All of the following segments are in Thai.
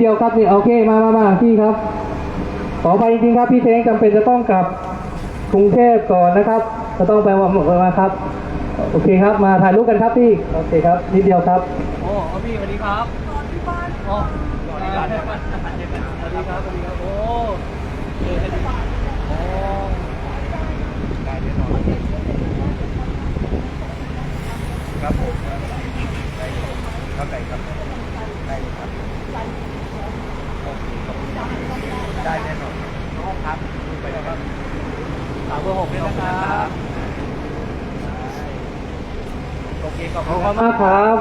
เดียวครับนี่โอเคมามามาพี่ครับ ขอไปจริงๆครับพี่เท้งจำเป็นจะต้องกลับกรุงเทพก่อนนะครับ จะต้องไปวันมาครับ โอเคครับ มาถ่ายรูปกันครับพี่ โอเคครับนิดเดียวครับ โอ้เอาพี่สวัสดีครับโอ้สวัสดีครับสวัสดีครับสวัสดีครับโอ้เจอกันดีโอ้ได้แน่นอนครับผมได้ครับได้ครับได้ครับโอเคขอบคุณครับได้แน่นอนครับไปแล้วครับสาวเบ อร์หกด้วยนะครับโอเคขอบคุณคุณมากครับ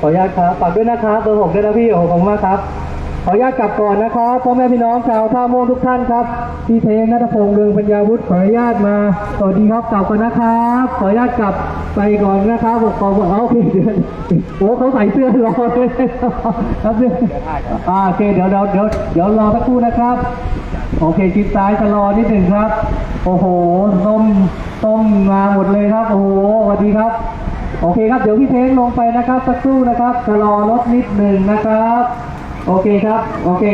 ขออนุญาตครับ ฝากด้วยนะครับ เบอร์หกด้วยนะพี่โอ้ขอบคุณมากครับ ขออนุญาตกลับก่อนนะครับพ่อแม่พี่น้องชาวท่าม่วงทุกท่านครับพี่เทงนัทพงษ์เรืองปัญญาวุฒิขออนุญาตมาสวัสดีครับกลับก่อนนะครับ ขออนุญาตกลับไปก่อนนะครับบอกขอบอกเอาพี่เดือนโอ้เขาใส่เสื้อรอเลยครับเนี่ยอ่าโอเคเดี๋ยวเดี๋ยวเดี๋ยวเดี๋ยวรอสักครู่นะครับ โอเคชิดซ้ายชะลอนิดหนึ่งครับ โอ้โหต้มต้มมาหมดเลยครับ โอ้โหสวัสดีครับโอเคครับ เดี๋ยวพี่เทงลงไปนะครับ สักครู่นะครับชะลอรถนิดหนึ่งนะครับ โอเคครับ โอเค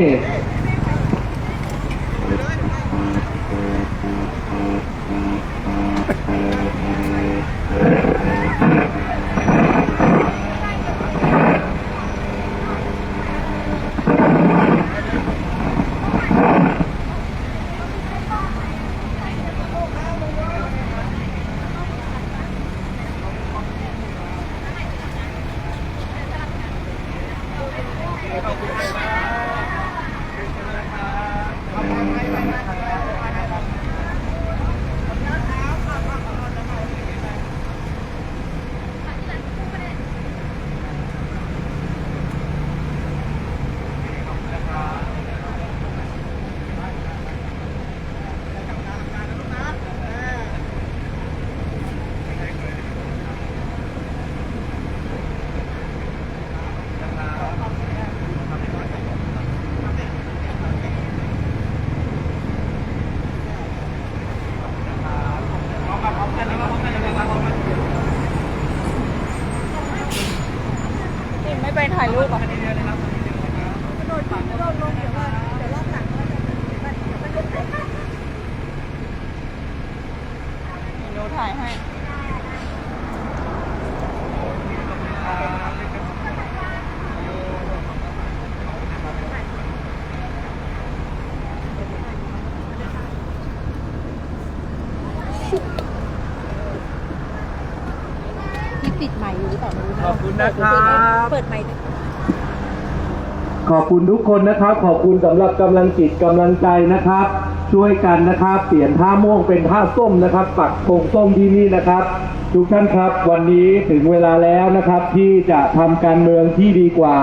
นี่ไม่ไปถ่ายรูปอะหนูถ่ายให้ ที่ปิดใหม่อยู่หรือเปล่าไม่รู้นะ ขอบคุณนะครับเปิดใหม่ข อบคุณทุกคนนะครับ ขอบคุณสำหรับกำลังจิตกำลังใจนะครับ ช่วยกันนะครับ เปลี่ยนท่าม่วงเป็นท่าส้มนะครับปักธงส้มที่นี่นะครับ ทุกท่านครับ วันนี้ถึงเวลาแล้วนะครับ ที่จะทำการเมืองที่ดีกว่า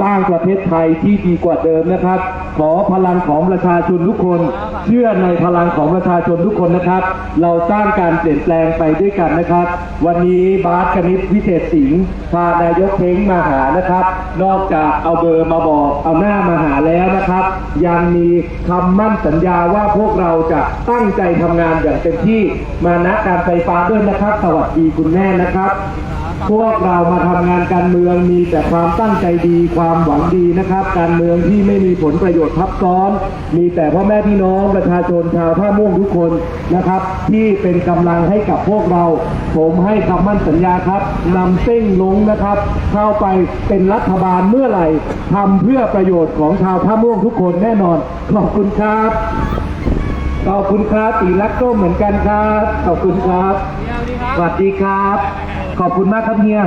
สร้างประเทศไทยที่ดีกว่าเดิมนะครับ ขอพลังของประชาชนทุกคน เชื่อในพลังของประชาชนทุกคนนะครับ เราสร้างการเปลี่ยนแปลงไปด้วยกันนะครับ วันนี้บาสกนิษฐ์วิเศษสิงห์พานายกเท้งมาหานะครับ นอกจากเอาเบอร์มาบอกเอาหน้ามาหาแล้วนะครับ ยังมีคำมั่นสัญญาว่าพวกเราจะตั้งใจทำงานอย่างเต็มที่มาณการไฟฟ้าด้วยนะครับ สวัสดีคุณแม่นะครับพวกเรามาทำงานการเมืองมีแต่ความตั้งใจดีความหวังดีนะครับ การเมืองที่ไม่มีผลประโยชน์ทับซ้อน มีแต่พ่อแม่พี่น้องประชาชนชาวท่าม่วงทุกคนนะครับ ที่เป็นกำลังให้กับพวกเรา ผมให้คำมั่นสัญญาครับนำเส้งลงนะครับ เข้าไปเป็นรัฐบาลเมื่อไหร่ทำเพื่อประโยชน์ของชาวท่าม่วงทุกคนแน่นอน ขอบคุณครับขอบคุณครับตีรักก็เหมือนกันครับ ขอบคุณครับ สวัสดีครับ ขอบคุณมากครับเฮีย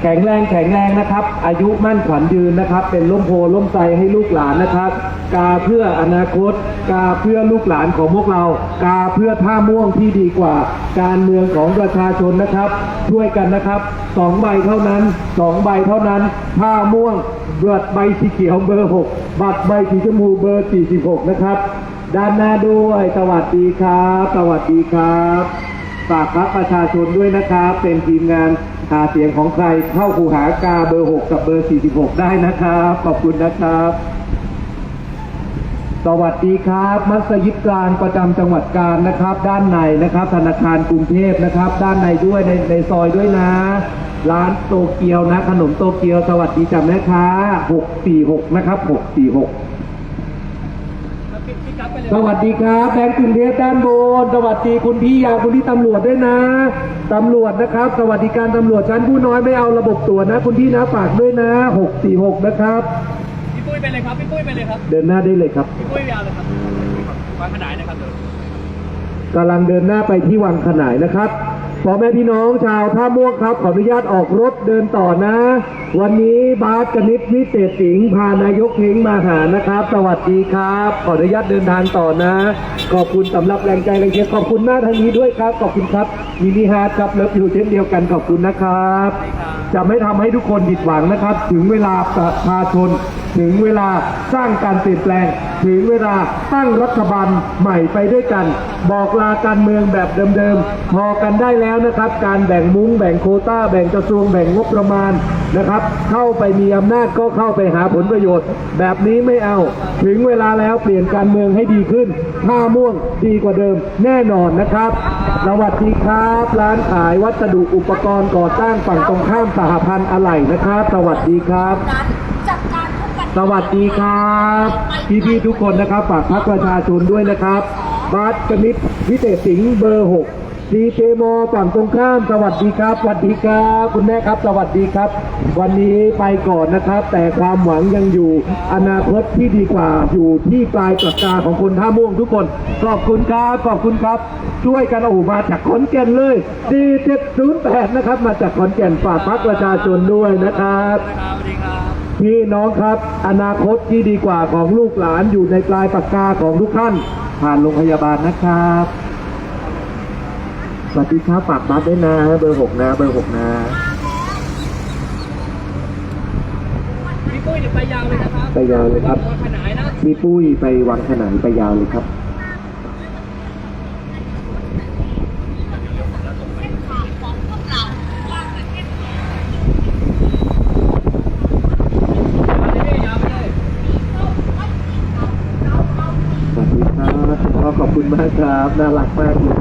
แข็งแรงแข็งแรงนะครับ อายุมั่นขวัญยืนนะครับ เป็นล้มโพล้มใจให้ลูกหลานนะครับ กาเพื่ออนาคต กาเพื่อลูกหลานของพวกเรา กาเพื่อท่าม่วงที่ดีกว่า การเมืองของประชาชนนะครับ ช่วยกันนะครับสองใบเท่านั้นสองใบเท่านั้นท่าม่วงบัตรใบสีเขียวเบอร์หกบัตรใบสีชมพูเบอร์สี่สิบหกนะครับ ด้านหน้าด้วยสวัสดีครับ สวัสดีครับฝากพักประชาชนด้วยนะครับ เป็นทีมงาน หาเสียงของใครเข้าคูหากาเบอร์ 6 กับเบอร์ 46 ได้นะครับ ขอบคุณนะครับ สวัสดีครับ มัสยิดกลางประจำจังหวัดกาญนะครับ ด้านในนะครับ ธนาคารกรุงเทพนะครับ ด้านในด้วยในในซอยด้วยนะ ร้านโตเกียวนะ ขนมโตเกียว สวัสดีจ้ะแม่ค้า 646 นะครับ 646 สวัสดีครับแบงค์กรุงเทพด้านบน สวัสดีคุณพี่ยามคุณพี่ตำรวจด้วยนะตำรวจนะครับ สวัสดิการตำรวจชั้นผู้น้อยไม่เอาระบบตรวจนะ คุณพี่นะฝากด้วยนะ 646 นะครับพี่ปุ้ยไปเลยครับพี่ปุ้ยไปเลยครับ เดินหน้าได้เลยครับพี่ปุ้ยยาวเลยครับวางขนายนะครับเดี๋ยวกำลังเดินหน้าไปที่วังขนายนะครับ พ่อแม่พี่น้องชาวท่าม่วงครับ ขออนุญาตออกรถเดินต่อนะ วันนี้บาสกนิษฐ์วิเศษสิงห์พานายกเฮงมาหานะครับ สวัสดีครับ ขออนุญาตเดินทางต่อนะ ขอบคุณสำหรับแรงใจแรงเชียร์ขอบคุณหน้าทางนี้ด้วยครับ ขอบคุณครับมินิฮาร์ดครับเลิฟอยู่เช่นเดียวกันขอบคุณนะครับ จะไม่ทำให้ทุกคนผิดหวังนะครับ ถึงเวลาประชาชน ถึงเวลาสร้างการเปลี่ยนแปลง ถึงเวลาตั้งรัฐบาลใหม่ไปด้วยกัน บอกลาการเมืองแบบเดิมๆพอกันได้แล้วนะครับ การแบ่งมุ้งแบ่งโคต้า แบ่งกระทรวงแบ่งงบประมาณนะครับ เข้าไปมีอำนาจก็เข้าไปหาผลประโยชน์ แบบนี้ไม่เอา ถึงเวลาแล้วเปลี่ยนการเมืองให้ดีขึ้นท่าม่วงดีกว่าเดิมแน่นอนนะครับสวัสดีครับ ร้านขายวัสดุอุปกรณ์ก่อสร้างฝั่งตรงข้ามสหพันธ์อะไหล่นะครับ สวัสดีครับ สวัสดีครับ พี่ๆทุกคนนะครับฝากพักประชาชนด้วยนะครับบาสกนิษวิเศษสิงห์เบอร์6ดีเจมอฝั่งตรงข้ามสวัสดีครับสวัสดีครับ คุณแม่ครับ สวัสดีครับ วันนี้ไปก่อนนะครับ แต่ความหวังยังอยู่ อนาคตที่ดีกว่าอยู่ที่ปลายปากกาของคนท่าม่วงทุกคนขอบคุณครับขอบคุณครับ ช่วยกันเอามาจากขอนแก่นเลยดี708นะครับ มาจากขอนแก่นฝากพักประชาชนด้วยนะครับ ครับสวัสดีครับพี่น้องครับ อนาคตที่ดีกว่าของลูกหลานอยู่ในปลายปากกาของทุกท่าน ผ่านโรงพยาบาลนะครับ สวัสดีครับฝากบัตรด้วยนะเบอร์หกนะ เบอร์หกนะพี่ปุ้ยเดี๋ยวไปยาวเลยนะครับไปยาวเลยครับวางขนายนะมีปุ้ยไปวังขนายไปยาวเลยครับ ยาวไปเลย สวัสดีครับก็ขอบคุณมาก ครับน่ารักมากเลย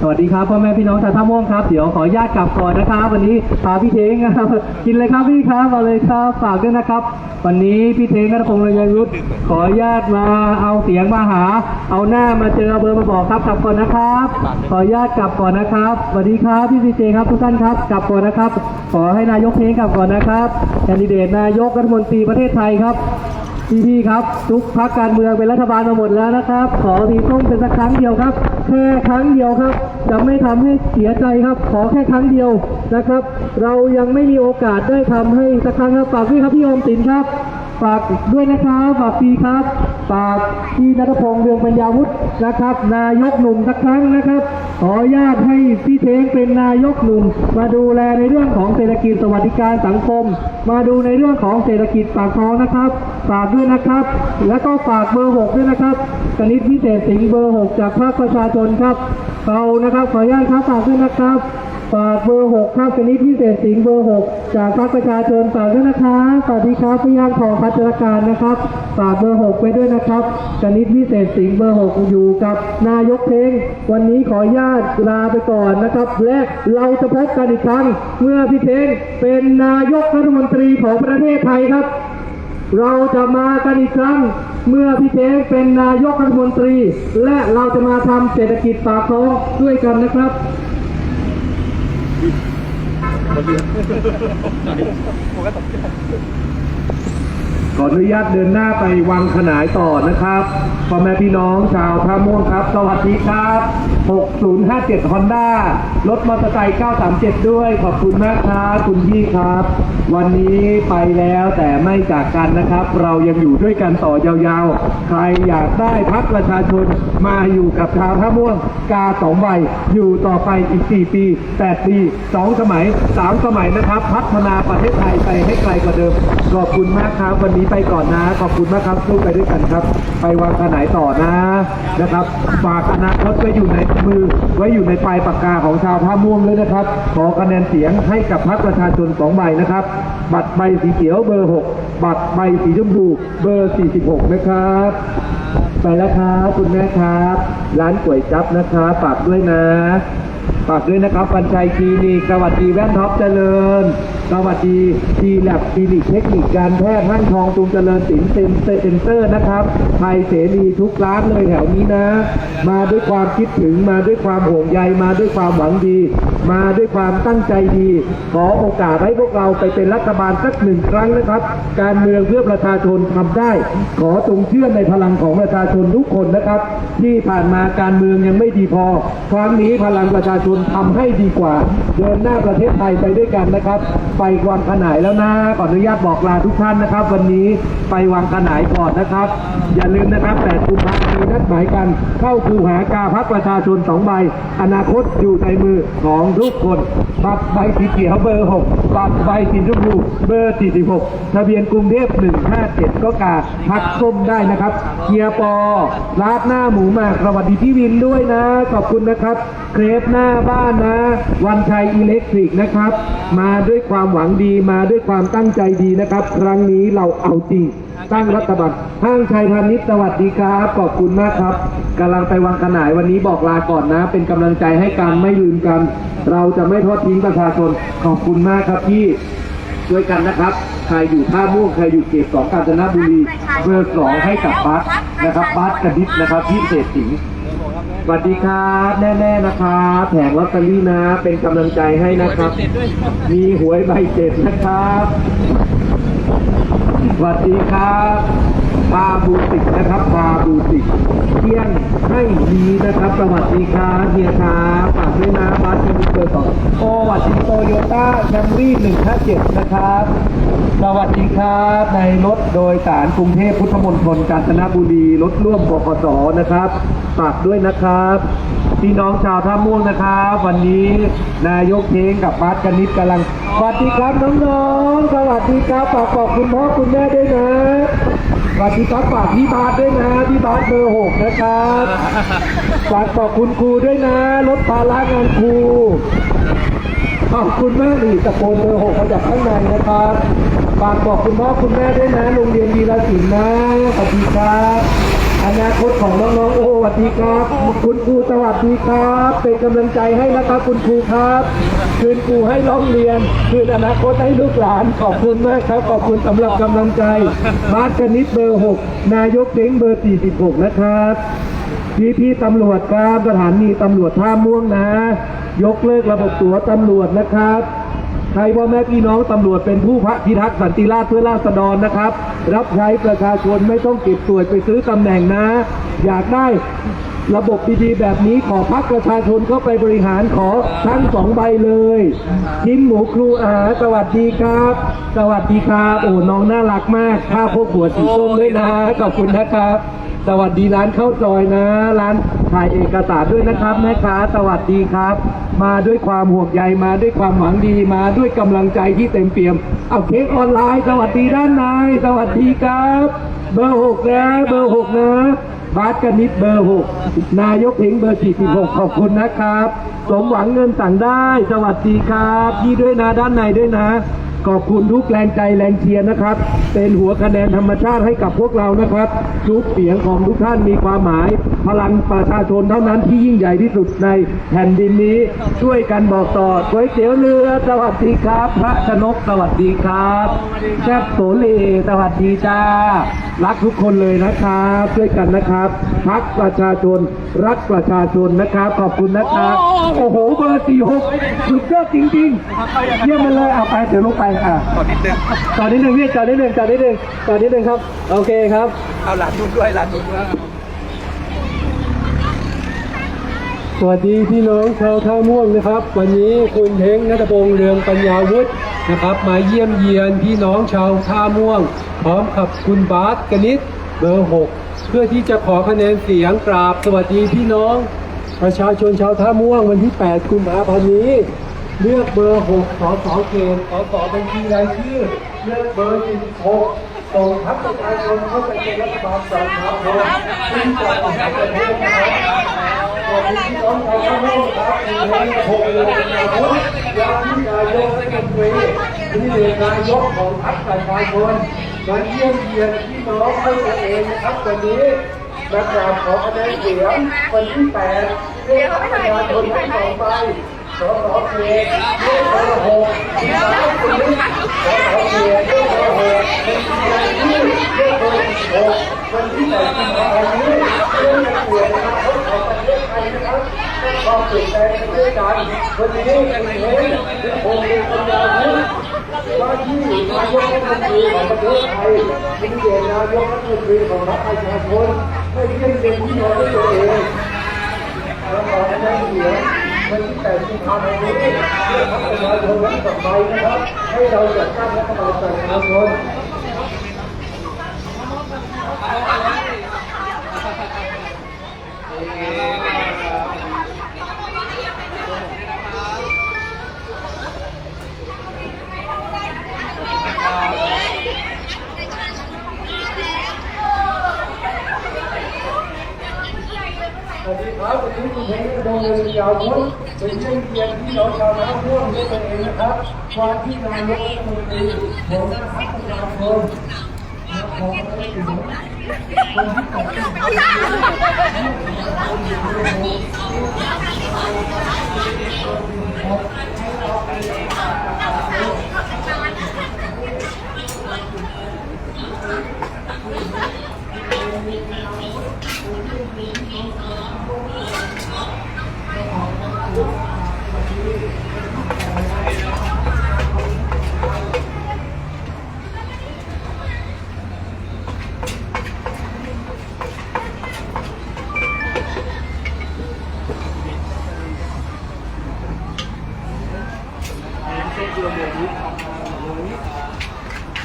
สวัสดีครับพ่อแม่พี่น้องชาวท่าม่วงครับ เดี๋ยวขออนุญาตกลับก่อนนะครับวันนี้พาพี่เทงครับกินเลยครับพี่ครับเอาเลยครับฝากด้วยนะครับ วันนี้พี่เทงกัตพงษ์ระยยุทธขออนุญาตมาเอาเสียงมาหา เอาหน้ามาเจอเบอร์มาบอกครับกลับก่อนนะครับ ขออนุญาตกลับก่อนนะครับสวัสดีครับพี่ซีเจครับทุกท่านครับกลับก่อนนะครับ ขอให้นายกเทงกลับก่อนนะครับแคนดิเดตนายกรัฐมนตรีประเทศไทยครับ พี่พี่ๆครับ ทุกพักการเมืองเป็นรัฐบาลมาหมดแล้วนะครับ ขอสีส้มเป็นสักครั้งเดียวครับ แค่ครั้งเดียวครับ จะไม่ทำให้เสียใจครับ ขอแค่ครั้งเดียวนะครับ เรายังไม่มีโอกาสได้ทำให้สักครั้งครับฝากด้วยครับพี่อมสินครับ ฝากด้วยนะครับฝากปีครับฝากพี่นัทพงษ์เรืองปัญญาวุฒินะครับ นายกหนุ่มสักครั้งนะครับ ขออนุญาตให้พี่เทงเป็นนายกหนุ่ม มาดูแลในเรื่องของเศรษฐกิจสวัสดิการสังคม มาดูในเรื่องของเศรษฐกิจปากท้องนะครับฝากด้วยนะครับ แล้วก็ฝากเบอร์หกด้วยนะครับกนิษฐ์พิเศษสิงห์เบอร์หกจากภาคประชาชนครับเรานะครับขออนุญาตครับฝากด้วยนะครับ ฝากเบอร์หกครับชนิดพิเศษสิงห์เบอร์หกจากพรรคประชาชนฝากด้วยนะครับสวัสดีครับพี่ย่างของพัฒนาการนะครับฝากเบอร์หกไปด้วยนะครับชนิดพิเศษสิงห์เบอร์หกอยู่กับนายกเพลงวันนี้ขออนุญาตลาไปก่อนนะครับ และเราจะพบกันอีกครั้งเมื่อพี่เทงเป็นนายกรัฐมนตรีของประเทศไทยครับเราจะมากันอีกครั้งเมื่อพี่เทงเป็นนายกรัฐมนตรี และเราจะมาทำเศรษฐกิจปากท้องด้วยกันนะครับ Mali. Mukhang tapos ขออนุญาตเดินหน้าไปวังขนายต่อนะครับพ่อแม่พี่น้องชาวท่าม่วงครับ สวัสดีครับ 6057 Honda รถมอเตอร์ไซค์937 ด้วย ขอบคุณมากครับคุณพี่ครับ วันนี้ไปแล้วแต่ไม่จากกันนะครับ เรายังอยู่ด้วยกันต่อยาวๆ ใครอยากได้พักประชาชนมาอยู่กับชาวท่าม่วงกาสองใบอยู่ต่อไปอีก 4 ปี 8 ปี 2 สมัย 3 สมัยนะครับ พัฒนาประเทศไทยไปให้ไกลกว่าเดิม ขอบคุณมากครับวันนี้ไปก่อนนะ ขอบคุณมากครับสู้ไปด้วยกันครับ ไปวางขนายต่อนะนะครับฝากอนาคตไว้อยู่ในมือ ไว้อยู่ในปลายปากกาของชาวท่าม่วงเลยนะครับ ขอคะแนนเสียงให้กับพรรคประชาชนสองใบนะครับ บัตรใบสีเขียวเบอร์ 6 บัตรใบสีชมพูเบอร์ 46 นะครับ ไปแล้วครับคุณแม่ครับ ร้านก๋วยจั๊บนะครับฝากด้วยนะฝากด้วยนะครับปัญชัยคลินิกสวัสดีแว่นท็อปเจริญสวัสดีทีแลบคลินิกเทคนิคการแพทย์ห้างทองตุงเจริญสินเซ็นเซ็นเตอร์นะครับไทยเสรีทุกร้านเลยแถวนี้นะ มาด้วยความคิดถึงมาด้วยความห่วงใยมาด้วยความหวังดี มาด้วยความตั้งใจดี ขอโอกาสให้พวกเราไปเป็นรัฐบาลสักหนึ่งครั้งนะครับ การเมืองเพื่อประชาชนทำได้ ขอจงเชื่อในพลังของประชาชนทุกคนนะครับ ที่ผ่านมาการเมืองยังไม่ดีพอ ครั้งนี้พลังประชาชนทำให้ดีกว่า เดินหน้าประเทศไทยไปด้วยกันนะครับไปวางขนายแล้วนะขออนุญาตบอกลาทุกท่านนะครับ วันนี้ไปวางขนายก่อนนะครับ อย่าลืมนะครับแต่กุมพันธ์มีนัดหมายกันเข้าคูหากาพักประชาชนสองใบ อนาคตอยู่ในมือของทุกคนบัตรใบสีเขียวเบอร์6บัตรใบสีชมพูเบอร์46ทะเบียนกรุงเทพ157ก็กาพักส้มได้นะครับเกียร์ปอลาดหน้าหมูหมากสวัสดีพี่วินด้วยนะ ขอบคุณนะครับเครปหน้าบ้านนะ วันชัยอิเล็กทริกนะครับ มาด้วยความความหวังดีมาด้วยความตั้งใจดีนะครับ ครั้งนี้เราเอาจริงตั้งรัฐบาลห้างชัยพาณิชย์สวัสดีครับขอบคุณมากครับกำลังไปวางขนายวันนี้บอกลาก่อนนะ เป็นกำลังใจให้กันไม่ลืมกัน เราจะไม่ทอดทิ้งประชาชนขอบคุณมากครับพี่ช่วยกันนะครับ ใครอยู่ท่าม่วง ใครอยู่เขตสองกาญจนบุรีเบอร์สองให้กับบัสนะครับบัสกระดิษนะครับที่เศรษฐี สวัสดีครับแน่ๆนะครับแผงลอตเตอรี่นะ เป็นกำลังใจให้นะครับ มีหวยใบเจ็ดนะครับสวัสดีครับบาบูติกนะครับบาบูติกเที่ยง ให้ดีนะครับสวัสดีครับเฮียครับฝากด้วยนะบาสมิเตอร์สองโอวัสดีโตโยต้าแคมรี่หนึ่งห้าเจ็ดนะครับ สวัสดีครับ ในรถโดยสารกรุงเทพพุทธมณฑลกาญจนบุรีรถร่วมบกสนะครับฝากด้วยนะครับพี่น้องชาวท่าม่วงนะครับ วันนี้นายกเทงกับบาสกนิดกำลังสวัสดีครับน้องๆสวัสดีครับฝากบอกคุณพ่อคุณแม่ด้วยนะ สวัสดีครับฝากพี่บาสด้วยนะพี่บาสเบอร์หกนะครับฝากบอกคุณครูด้วยนะลดภาระงานครูขอบคุณมากนี่ตะโกนเบอร์หกมาจากข้างในนะครับฝากบอกคุณพ่อคุณแม่ด้วยนะโรงเรียนวีรศิลป์นะสวัสดีครับอนาคตของน้องๆโอ้สวัสดีครับ คุณครูสวัสดีครับ เป็นกำลังใจให้นะครับคุณครูครับ คืนครูให้ร้องเรียน คืนอนาคตให้ลูกหลาน ขอบคุณมากครับ ขอบคุณสำหรับกำลังใจบาสกนิดเบอร์หกนายกเด้งเบอร์สี่สิบหกนะครับพี่พี่ตำรวจครับสถานีตำรวจท่าม่วงนะ ยกเลิกระบบตั๋วตำรวจนะครับใครพ่อแม่พี่น้องตำรวจเป็นผู้พระพิทักษ์สันติราษฎร์เพื่อราษฎรนะครับ รับใช้ประชาชนไม่ต้องเก็บสวยไปซื้อตำแหน่งนะ อยากได้ ระบบดีๆ แบบนี้ขอพักประชาชนเข้าไปบริหารขอทั้งสองใบเลยชิ้นหมูครูอาหาสวัสดีครับ สวัสดีครับโอ้น้องน่ารักมากข้าพวกหัวสีส้มด้วยนะขอบคุณนะครับ สวัสดีร้านข้าวซอยนะ ร้านถ่ายเอกสารด้วยนะครับแม่ค้าสวัสดีครับ มาด้วยความห่วงใยมาด้วยความหวังดีมาด้วยกำลังใจที่เต็มเปี่ยมเอาเค้กออนไลน์ สวัสดีด้านในสวัสดีครับ เบอร์หกนะเบอร์หกนะ บาสกนิดเบอร์หกนายกเฮงเบอร์สี่สิบหกขอบคุณนะครับ สมหวังเงินสั่งได้ สวัสดีครับยี่ด้วยนะด้านในด้วยนะ ขอบคุณทุกแรงใจแรงเชียร์นะครับ เป็นหัวคะแนนธรรมชาติให้กับพวกเรานะครับ ทุกเสียงของทุกท่านมีความหมาย พลังประชาชนเท่านั้นที่ยิ่งใหญ่ที่สุดในแผ่นดินนี้ ช่วยกันบอกต่อก๋วยเตี๋ยวเรือสวัสดีครับ พระชนกสวัสดีครับแซ่บโสเลสวัสดีจ้ารักทุกคนเลยนะครับ ช่วยกันนะครับพักประชาชนรักประชาชนนะครับ ขอบคุณนะครับ โอ้โหเบอร์สี่หกสุดยอดจริงๆเยี่ยมไปเลยเอาไปเดี๋ยวลงไปอะขอนิดนึงจอดนิดหนึ่งพี่จอดนิดหนึ่งจอดนิดหนึ่งจอดนิดหนึ่งครับ โอเคครับ เอาหลานดูด้วยหลานดูด้วยสวัสดีพี่น้องชาวท่าม่วงนะครับ วันนี้คุณเท้งนัทพงษ์เรืองปัญญาวุฒินะครับ มาเยี่ยมเยียนพี่น้องชาวท่าม่วง พร้อมกับคุณบาสกนิษฐ์เบอร์หกเพื่อที่จะขอคะแนนเสียงกราบ สวัสดีพี่น้อง ประชาชนชาวท่าม่วงวันที่ 8 กุมภาพันธ์นี้ เลือกเบอร์ 6 สสเขตสสบัญชีรายชื่อ เลือกเบอร์ 16ส่งทัพประชาชนเข้าไปเป็นรัฐบาลสองทัพโดยซึ่งจะออกประเทศนะครับขอบคุณพี่น้องชาวท่าม่วงครับในหกเดือนนาคตยามที่นายกรัฐมนตรีที่เป็นนายกของพรรคประชาชนมาเยี่ยมเยียนพี่น้องด้วยตัวเองนะครับวันนี้นะครับขอคะแนนเสียงวันที่แปดเรียกประชาชนทั้งสองใบ สสเขตเรียกเบอร์หกที่สามสิบสสเขตเรียกเบอร์หกเป็นที่เรียกเบอร์หกวันที่แปดที่มาวันนี้เรื่องเปลี่ยนนะครับของประเทศไทยนะครับความเปลี่ยนแปลงประเทศไทยวันนี้เป็นเห็นเป็นองค์เป็นปัญญาวุฒิว่าที่นายกรัฐมนตรีของประเทศไทยเป็นเดชนายกรัฐมนตรีของรัฐประชาชนไม่ใช่เป็นที่นอนด้วยตัวเองและขอให้ได้เสียง วันที่แปดกุมภาพันธ์นี้เพื่อพัฒนาชนและต่อไปนะครับ ให้เราจัดตั้งรัฐบาลประชาชน สวัสดีครับวันนี้คุณเพชรดงเรือยาวพุทธเป็นเยี่ยมเยียนที่น้องชาวนาร่วมด้วยตัวเองนะครับว่าที่นายกรัฐมนตรีของพรรคประชาชนขอให้ถึงคนที่ตัดสินใจ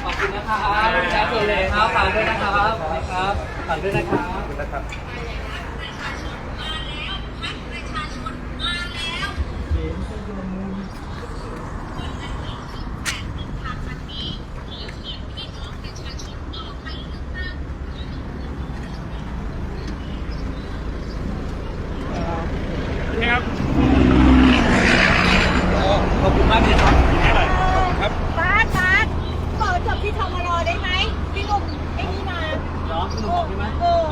ขอบคุณนะครับแชร์ตัวเลยครับฝากด้วยนะครับนะครับฝากด้วยนะครับ ขอบคุณมากเลยครับ บาสบาสขอจบที่ทมรอได้ไหมพี่หนุ่มไอ้นี่มา เหรอคุณหนุ่มบอกใช่ไหม เออ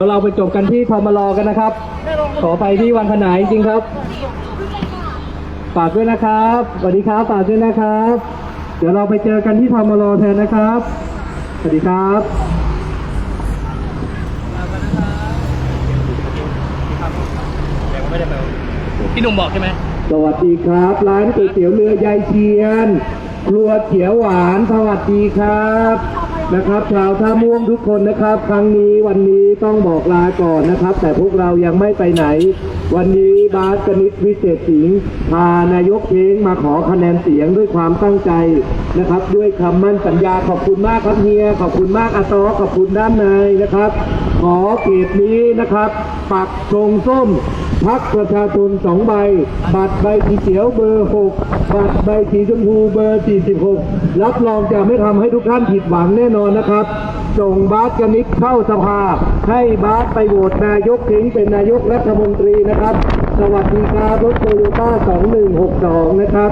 เราไปจบกันที่ทมรกันนะครับ ขอไปที่วันขนายจริงครับ ฝากด้วยนะครับสวัสดีครับฝากด้วยนะครับ เดี๋ยวเราไปเจอกันที่ทมรแทนนะครับสวัสดีครับพี่หนุ่มบอกใช่ไหมสวัสดีครับ ร้านก๋วยเตี๋ยวเรือยายเชียนครัวเขียวหวานสวัสดีครับ นะครับ ชาวท่าม่วงทุกคนนะครับ ครั้งนี้วันนี้ต้องบอกลาก่อนนะครับ แต่พวกเรายังไม่ไปไหน วันนี้บาสกนิษวิเศษสิงห์พานายกเช้งมาขอคะแนนเสียงด้วยความตั้งใจนะครับ ด้วยคำมั่นสัญญาขอบคุณมากครับเฮียขอบคุณมากอาตอขอบคุณด้านในนะครับ ขอเขตนี้นะครับ ปักธงส้ม พักประชาชนสองใบ บัตรใบสีเขียวเบอร์หกบัตรใบสีชมพูเบอร์ 46 รับรองจะไม่ทำให้ทุกท่านผิดหวังแน่นอนนะครับ ส่งบาสกนิกเข้าสภา ให้บาสไปโหวตนายกทิ้งเป็นนายกรัฐมนตรีนะครับ สวัสดีครับรถโตโยต้า 2162 นะครับ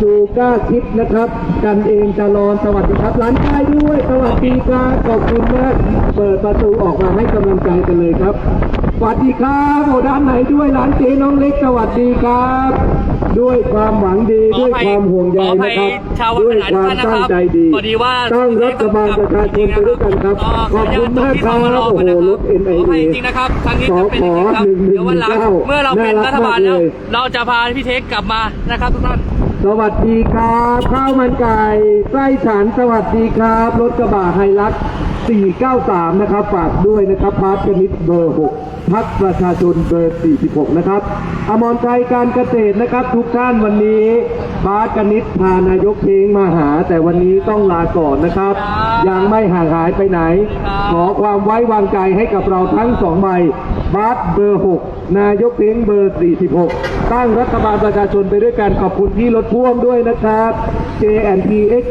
ซูก้าคิดนะครับ กันเองจะรอนสวัสดีครับ ร้านชายด้วย สวัสดีครับขอบคุณมาก เปิดประตูออกมาให้กำลังใจกันเลยครับ สวัสดีครับโอ้ด้านไหนด้วยร้านเจ๊น้องเล็กสวัสดีครับ ด้วยความหวังดีด้วยความห่วงใยนะครับชาวด้วยความตั้งใจดีพอดีว่าตั้งรัฐบาลประชาชนไปด้วยกันครับขอบคุณมากครับโอ้โหรถขอ NIA อภัยจริงๆนะครับครั้งนี้สอจะเป็นขออย่างนี้ครับหนึ่งหนึ่เดี๋ยวงวันหลังเก้าเมื่อเราเป็นน่ารัรักฐบาลแล้วมากเลยเราจะพาพี่เทคกลับมานะครับทุกท่าน สวัสดีครับ ข้าวมันไก่ไส้ฉันสวัสดีครับ รถกระบะไฮลักซ์493 นะครับ ฝากด้วยนะครับ พาร์ทกนิดเบอร์ 6 พักประชาชนเบอร์ 46 นะครับ อมรชัยการเกษตรนะครับ ทุกท่านวันนี้พาร์ทกนิดพานายกเพลงมาหา แต่วันนี้ต้องลาก่อนนะครับ ยังไม่ห่างหายไปไหน ขอความไว้วางใจให้กับเราทั้งสองใบบาสเบอร์ 6 นายกเพลงเบอร์ 46ตั้งรัฐบาลประชาชนไปด้วยกันขอบคุณที่รถพ่วงด้วยนะครับ JNPX